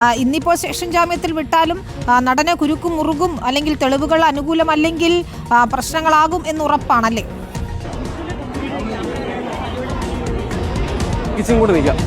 ഇന്നിപ്പോൾ സെഷൻ ജാമ്യത്തിൽ വിട്ടാലും നടനെ കുരുക്കും മുറുകും അല്ലെങ്കിൽ തെളിവുകൾ അനുകൂലമല്ലെങ്കിൽ പ്രശ്നങ്ങളാകും എന്ന് ഉറപ്പാണല്ലേ? നിൽക്കാം.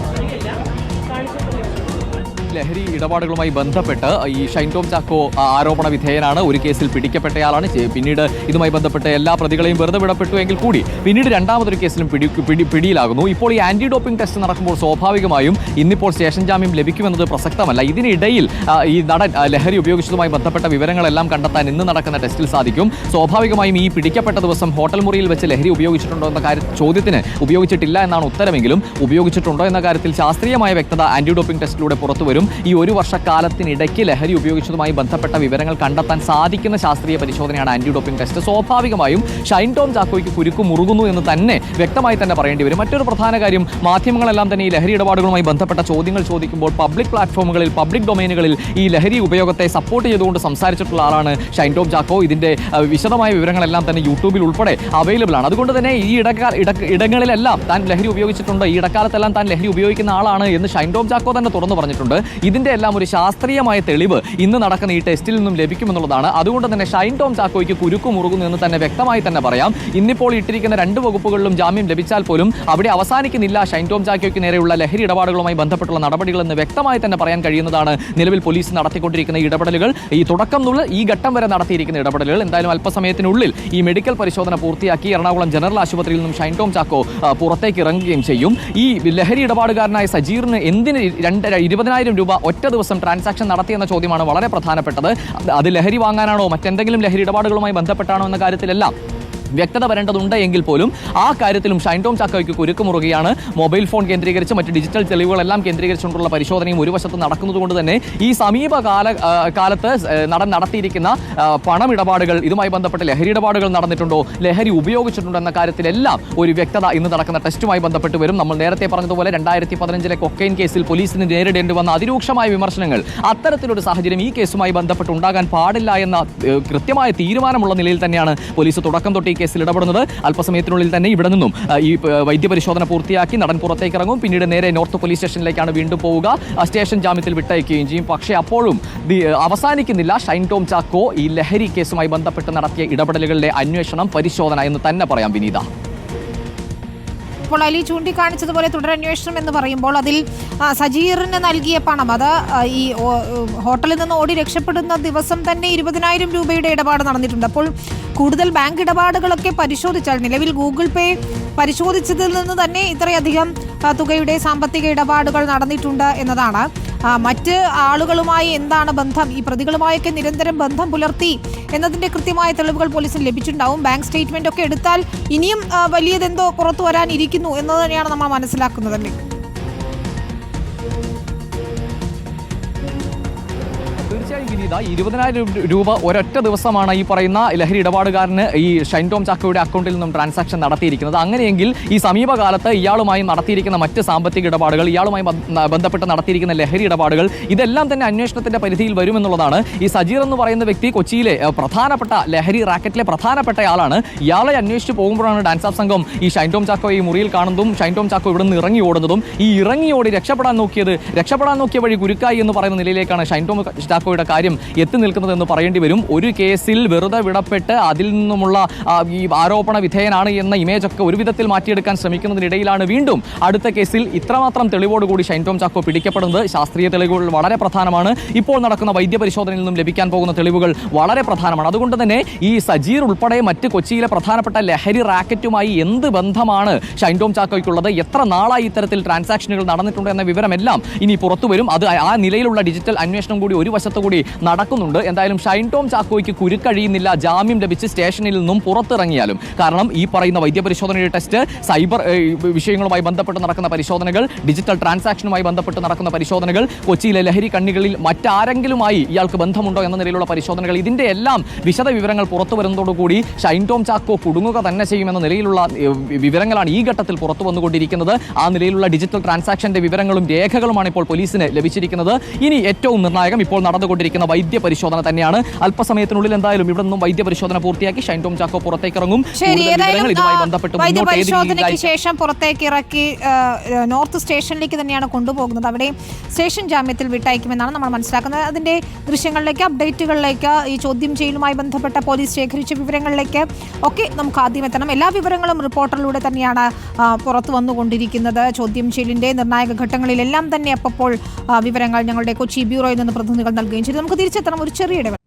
ലഹരി ഇടപാടുകളുമായി ബന്ധപ്പെട്ട് ഈ ഷൈൻ ടോം ചാക്കോ ആരോപണ വിധേയനാണ്. ഒരു കേസിൽ പിടിക്കപ്പെട്ടയാളാണ്. പിന്നീട് ഇതുമായി ബന്ധപ്പെട്ട എല്ലാ പ്രതികളെയും വെറുതെ വിടപ്പെട്ടു എങ്കിൽ കൂടി പിന്നീട് രണ്ടാമതൊരു കേസിലും പിടി പിടി പിടിയിലാകുന്നു. ഇപ്പോൾ ഈ ആന്റി ഡോപ്പിംഗ് ടെസ്റ്റ് നടക്കുമ്പോൾ സ്വാഭാവികമായും ഇന്നിപ്പോൾ സ്റ്റേഷൻ ജാമ്യം ലഭിക്കുമെന്നത് പ്രസക്തമല്ല. ഇതിനിടയിൽ ഈ നടൻ ലഹരി ഉപയോഗിച്ചതുമായി ബന്ധപ്പെട്ട വിവരങ്ങളെല്ലാം കണ്ടെത്താൻ ഇന്ന് നടക്കുന്ന ടെസ്റ്റിൽ സാധിക്കും. സ്വാഭാവികമായും ഈ പിടിക്കപ്പെട്ട ദിവസം ഹോട്ടൽ മുറിയിൽ വെച്ച് ലഹരി ഉപയോഗിച്ചിട്ടുണ്ടോ എന്ന കാര്യ ചോദ്യത്തിന് ഉപയോഗിച്ചിട്ടില്ല എന്നാണ് ഉത്തരമെങ്കിലും ഉപയോഗിച്ചിട്ടുണ്ടോ എന്ന കാര്യത്തിൽ ശാസ്ത്രീയമായ വ്യക്തത ആന്റി ഡോപ്പിംഗ് ടെസ്റ്റിലൂടെ പുറത്തു വരും ഈ ഒരു വർഷക്കാലത്തിനിടയ്ക്ക് ലഹരി ഉപയോഗിച്ചതുമായി ബന്ധപ്പെട്ട വിവരങ്ങൾ കണ്ടെത്താൻ സാധിക്കുന്ന ശാസ്ത്രീയ പരിശോധനയാണ് ആന്റി ഡോപ്പിംഗ് ടെസ്റ്റ്. സ്വാഭാവികമായും ഷൈൻ ടോം ചാക്കോയ്ക്ക് കുരുക്ക് മുറുകുന്നു എന്ന് തന്നെ വ്യക്തമായി തന്നെ പറയേണ്ടി വരും. മറ്റൊരു പ്രധാന കാര്യം മാധ്യമങ്ങളെല്ലാം തന്നെ ഈ ലഹരി ഇടപാടുകളുമായി ബന്ധപ്പെട്ട ചോദ്യങ്ങൾ ചോദിക്കുമ്പോൾ പബ്ലിക് പ്ലാറ്റ്ഫോമുകളിൽ പബ്ലിക് ഡൊമൈനുകളിൽ ഈ ലഹരി ഉപയോഗത്തെ സപ്പോർട്ട് ചെയ്തുകൊണ്ട് സംസാരിച്ചിട്ടുള്ള ആളാണ് ഷൈൻ ടോം ചാക്കോ. ഇതിന്റെ വിശദമായ വിവരങ്ങളെല്ലാം തന്നെ യൂട്യൂബിൽ ഉൾപ്പെടെ അവൈലബിൾ ആണ്. അതുകൊണ്ട് തന്നെ ഈ ഇടക്കാ ഇട ഇടങ്ങളിലെല്ലാം താൻ ലഹരി ഉപയോഗിച്ചിട്ടുണ്ട് ഈ ഇടക്കാലത്തെല്ലാം താൻ ലഹരി ഉപയോഗിക്കുന്ന ആളാണ് എന്ന് ഷൈൻ ടോം ചാക്കോ തന്നെ തുറന്നു പറഞ്ഞിട്ടുണ്ട്. ഇതിന്റെ എല്ലാം ഒരു ശാസ്ത്രീയമായ തെളിവ് ഇന്ന് നടക്കുന്ന ഈ ടെസ്റ്റിൽ നിന്നും ലഭിക്കുമെന്നുള്ളതാണ്. അതുകൊണ്ട് തന്നെ ഷൈൻ ടോം ചാക്കോയ്ക്ക് കുരുക്കു മുറുകുന്നു എന്ന് തന്നെ വ്യക്തമായി തന്നെ പറയാം. ഇന്നിപ്പോൾ ഇട്ടിരിക്കുന്ന രണ്ട് വകുപ്പുകളിലും ജാമ്യം ലഭിച്ചാൽ പോലും അവിടെ അവസാനിക്കുന്നില്ല ഷൈൻ ടോം ചാക്കോയ്ക്ക് നേരെയുള്ള ലഹരി ഇടപാടുകളുമായി ബന്ധപ്പെട്ടുള്ള നടപടികളെന്ന് വ്യക്തമായി തന്നെ പറയാൻ കഴിയുന്നതാണ് നിലവിൽ പോലീസ് നടത്തിക്കൊണ്ടിരിക്കുന്ന ഇടപെടലുകൾ. ഈ തുടക്കം മുതൽ ഈ ഘട്ടം വരെ നടത്തിയിരിക്കുന്ന ഇടപെടലുകൾ. എന്തായാലും അല്പസമയത്തിനുള്ളിൽ ഈ മെഡിക്കൽ പരിശോധന പൂർത്തിയാക്കി എറണാകുളം ജനറൽ ആശുപത്രിയിൽ നിന്നും ഷൈൻ ടോം ചാക്കോ പുറത്തേക്ക് ഇറങ്ങുകയും ചെയ്യും. ഈ ലഹരി ഇടപാടുകാരനായ സജീറിന് എന്തിന് രണ്ട് ഇരുപതിനായിരം രൂപ ഒറ്റ ദിവസം ട്രാൻസാക്ഷൻ നടത്തിയെന്ന ചോദ്യമാണ് വളരെ പ്രധാനപ്പെട്ടത്. അത് ലഹരി വാങ്ങാനാണോ മറ്റെന്തെങ്കിലും ലഹരി ഇടപാടുകളുമായി ബന്ധപ്പെട്ടാണോ എന്ന കാര്യത്തിലെല്ലാം വ്യക്തത വരേണ്ടതുണ്ട് എങ്കിൽ പോലും ആ കാര്യത്തിലും ഷൈൻ ടോം ചാക്കോയ്ക്ക് കുരുക്ക് മുറുകയാണ് മൊബൈൽ ഫോൺ കേന്ദ്രീകരിച്ച് മറ്റ് ഡിജിറ്റൽ തെളിവുകളെല്ലാം കേന്ദ്രീകരിച്ചുകൊണ്ടുള്ള പരിശോധനയും ഒരു വശത്ത് നടക്കുന്നതുകൊണ്ട് തന്നെ ഈ സമീപകാല കാലത്ത് നടൻ നടത്തിയിരിക്കുന്ന പണമിടപാടുകൾ ഇതുമായി ബന്ധപ്പെട്ട് ലഹരി ഇടപാടുകൾ നടന്നിട്ടുണ്ടോ? ലഹരി ഉപയോഗിച്ചിട്ടുണ്ടോ എന്ന കാര്യത്തിലെല്ലാം ഒരു വ്യക്തത ഇന്ന് നടക്കുന്ന ടെസ്റ്റുമായി ബന്ധപ്പെട്ട് വരും. നമ്മൾ നേരത്തെ പറഞ്ഞതുപോലെ രണ്ടായിരത്തി പതിനഞ്ചിലെ കൊക്കൈൻ കേസിൽ പോലീസിന് നേരിടേണ്ടി വന്ന അതിരൂക്ഷമായ വിമർശനങ്ങൾ അത്തരത്തിലൊരു സാഹചര്യം ഈ കേസുമായി ബന്ധപ്പെട്ട് ഉണ്ടാകാൻ പാടില്ല എന്ന കൃത്യമായ തീരുമാനമുള്ള നിലയിൽ തന്നെയാണ് പോലീസ് തുടക്കം തൊട്ട് ഈ കേസിൽ ഇടപെടുന്നത് അല്പസമയത്തിനുള്ളിൽ തന്നെ ഇവിടെ നിന്നും ഈ വൈദ്യപരിശോധന പൂർത്തിയാക്കി നടൻ പുറത്തേക്ക് ഇറങ്ങും പിന്നീട് നേരെ നോർത്ത് പോലീസ് സ്റ്റേഷനിലേക്കാണ് വീണ്ടും പോവുക. സ്റ്റേഷൻ ജാമ്യത്തിൽ വിട്ടയക്കുകയും ചെയ്യും. പക്ഷേ അപ്പോഴും അവസാനിക്കുന്നില്ല. ഷൈൻ ടോം ചാക്കോ ഈ ലഹരി കേസുമായി ബന്ധപ്പെട്ട് നടത്തിയ ഇടപെടലുകളുടെ അന്വേഷണം പരിശോധന എന്ന് തന്നെ പറയാം വിനീത. ഇപ്പോൾ അലി ചൂണ്ടിക്കാണിച്ചതുപോലെ തുടരന്വേഷണം എന്ന് പറയുമ്പോൾ അതിൽ സജീറിന് നൽകിയ പണം അത് ഈ ഹോട്ടലിൽ നിന്ന് ഓടി രക്ഷപ്പെടുന്ന ദിവസം തന്നെ ഇരുപതിനായിരം രൂപയുടെ ഇടപാട് നടന്നിട്ടുണ്ട്. അപ്പോൾ കൂടുതൽ ബാങ്ക് ഇടപാടുകളൊക്കെ പരിശോധിച്ചാൽ നിലവിൽ ഗൂഗിൾ പേ പരിശോധിച്ചതിൽ നിന്ന് തന്നെ ഇത്രയധികം തുകയുടെ സാമ്പത്തിക ഇടപാടുകൾ നടന്നിട്ടുണ്ട് എന്നതാണ്. മറ്റ് ആളുകളുമായി എന്താണ് ബന്ധം? ഈ പ്രതികളുമായൊക്കെ നിരന്തരം ബന്ധം പുലർത്തി എന്നതിന്റെ കൃത്യമായ തെളിവുകൾ പോലീസിന് ലഭിച്ചിട്ടുണ്ടാവും. ബാങ്ക് സ്റ്റേറ്റ്മെന്റ് ഒക്കെ എടുത്താൽ ഇനിയും വലിയതെന്തോ പുറത്തു വരാനിരിക്കുന്നു എന്ന് തന്നെയാണ് നമ്മൾ മനസ്സിലാക്കുന്നതല്ലേ തീർച്ചയായും വിനീത ഇരുപതിനായിരം രൂപ ഒരൊറ്റ ദിവസമാണ് ഈ പറയുന്ന ലഹരി ഇടപാടുകാരന് ഈ ഷൈൻ ടോം ചാക്കോയുടെ അക്കൗണ്ടിൽ നിന്നും ട്രാൻസാക്ഷൻ നടത്തിയിരിക്കുന്നത്. അങ്ങനെയെങ്കിൽ ഈ സമീപകാലത്ത് ഇയാളുമായി നടത്തിയിരിക്കുന്ന മറ്റ് സാമ്പത്തിക ഇടപാടുകൾ ഇയാളുമായി ബന്ധ- ബന്ധപ്പെട്ട് നടത്തിയിരിക്കുന്ന ലഹരി ഇടപാടുകൾ ഇതെല്ലാം തന്നെ അന്വേഷണത്തിന്റെ പരിധിയിൽ വരുമെന്നുള്ളതാണ് ഈ സജീർ എന്ന് പറയുന്ന വ്യക്തി കൊച്ചിയിലെ പ്രധാനപ്പെട്ട ലഹരി റാക്കറ്റിലെ പ്രധാനപ്പെട്ട ആളാണ് ഇയാളെ അന്വേഷിച്ച് പോകുമ്പോഴാണ് ഡാൻസ് ആപ്പ് സംഘം ഈ ഷൈൻ ടോം ചാക്കോ ഈ മുറിയിൽ കാണുന്നതും ഷൈൻ ടോം ചാക്കോ ഇവിടെ നിന്ന് ഇറങ്ങി ഓടുന്നതും ഈ ഇറങ്ങി ഓടി രക്ഷപ്പെടാൻ നോക്കിയത് രക്ഷപ്പെടാൻ നോക്കിയ വഴി ഗുരുക്കായി എന്ന് പറയുന്ന നിലയിലേക്കാണ് ഷൈൻ ടോം ചാക്കോയുടെ കാര്യം എത്തി നിൽക്കുന്നതെന്ന് പറയേണ്ടി വരും. ഒരു കേസിൽ വെറുതെ വിടപ്പെട്ട് അതിൽ നിന്നുമുള്ള ഈ ആരോപണ വിധേയനാണ് എന്ന ഇമേജ് ഒക്കെ ഒരു വിധത്തിൽ മാറ്റിയെടുക്കാൻ ശ്രമിക്കുന്നതിനിടയിലാണ് വീണ്ടും അടുത്ത കേസിൽ ഇത്രമാത്രം തെളിവോടുകൂടി ഷൈൻ ടോം ചാക്കോ പിടിക്കപ്പെടുന്നത്. ശാസ്ത്രീയ തെളിവുകൾ വളരെ പ്രധാനമാണ്. ഇപ്പോൾ നടക്കുന്ന വൈദ്യപരിശോധനയിൽ നിന്നും ലഭിക്കാൻ പോകുന്ന തെളിവുകൾ വളരെ പ്രധാനമാണ്. അതുകൊണ്ട് തന്നെ ഈ സജീർ ഉൾപ്പെടെ മറ്റ് കൊച്ചിയിലെ പ്രധാനപ്പെട്ട ലഹരി റാക്കറ്റുമായി എന്ത് ബന്ധമാണ് ഷൈൻ ടോം ചാക്കോയ്ക്കുള്ളത്? എത്ര നാളായി ഇത്തരത്തിൽ ട്രാൻസാക്ഷനുകൾ നടന്നിട്ടുണ്ട് എന്ന വിവരമെല്ലാം ഇനി പുറത്തു വരും. അത് ആ നിലയിലുള്ള ഡിജിറ്റൽ അന്വേഷണം കൂടി ഒരു വശത്തു നടക്കുന്നുണ്ട്. എന്തായാലും ഷൈൻ ടോം ചാക്കോയ്ക്ക് കുരുക്കഴിയുന്നില്ല ജാമ്യം ലഭിച്ച് സ്റ്റേഷനിൽ നിന്നും പുറത്തിറങ്ങിയാലും. കാരണം ഈ പറയുന്ന വൈദ്യപരിശോധനയുടെ ടെസ്റ്റ് സൈബർ വിഷയങ്ങളുമായി ബന്ധപ്പെട്ട് നടക്കുന്ന പരിശോധനകൾ ഡിജിറ്റൽ ട്രാൻസാക്ഷനുമായി ബന്ധപ്പെട്ട് നടക്കുന്ന പരിശോധനകൾ കൊച്ചിയിലെ ലഹരി കണ്ണികളിൽ മറ്റാരെങ്കിലുമായി ഇയാൾക്ക് ബന്ധമുണ്ടോ എന്ന നിലയിലുള്ള പരിശോധനകൾ ഇതിന്റെ എല്ലാം വിശദ വിവരങ്ങൾ പുറത്തു വരുന്നതോടുകൂടി ഷൈൻ ടോം ചാക്കോ കുടുങ്ങുക തന്നെ ചെയ്യുമെന്ന നിലയിലുള്ള വിവരങ്ങളാണ് ഈ ഘട്ടത്തിൽ പുറത്തു വന്നുകൊണ്ടിരിക്കുന്നത്. ആ നിലയിലുള്ള ഡിജിറ്റൽ ട്രാൻസാക്ഷന്റെ വിവരങ്ങളും രേഖകളുമാണ് ഇപ്പോൾ പോലീസിന് ലഭിച്ചിരിക്കുന്നത്. ഇനി ഏറ്റവും നിർണായകം ഇപ്പോൾ നടന്നുകൊണ്ടിരിക്കുന്നത് നടന്നുകൊണ്ടിരിക്കുന്ന വൈദ്യ പരിശോധന തന്നെയാണ്. അല്പസമയത്തിനുള്ളിൽ എന്തായാലും ഇവിടെ നിന്നും വൈദ്യ പരിശോധന പൂർത്തിയാക്കി ഷൈൻ ടോം ചാക്കോ പുറത്തേക്ക് ഇറങ്ങും ഇതുമായി ബന്ധപ്പെട്ട് ശേഷം പുറത്തേക്ക് ഇറക്കി നോർത്ത് സ്റ്റേഷനിലേക്ക് തന്നെയാണ് കൊണ്ടുപോകുന്നത്. അവിടെ സ്റ്റേഷൻ ജാമ്യത്തിൽ വിട്ടയക്കുമെന്നാണ് നമ്മൾ മനസ്സിലാക്കുന്നത്. അതിന്റെ ദൃശ്യങ്ങളിലേക്ക് അപ്ഡേറ്റുകളിലേക്ക് ഈ ചോദ്യം ചെയ്യലുമായി ബന്ധപ്പെട്ട പോലീസ് ശേഖരിച്ച വിവരങ്ങളിലേക്ക് ഒക്കെ നമുക്ക് ആദ്യം എത്തണം. എല്ലാ വിവരങ്ങളും റിപ്പോർട്ടറിലൂടെ തന്നെയാണ് പുറത്തു വന്നുകൊണ്ടിരിക്കുന്നത്. ചോദ്യം ചെയ്യലിന്റെ നിർണായക ഘട്ടങ്ങളിലെല്ലാം തന്നെ അപ്പോൾ വിവരങ്ങൾ ഞങ്ങളുടെ കൊച്ചി ബ്യൂറോയിൽ നിന്ന് പ്രതിനിധികൾ നൽകുകയും ചെയ്തു. നമുക്ക് തിരിച്ചെത്തണം. ഒരു ചെറിയ ഇടവേള.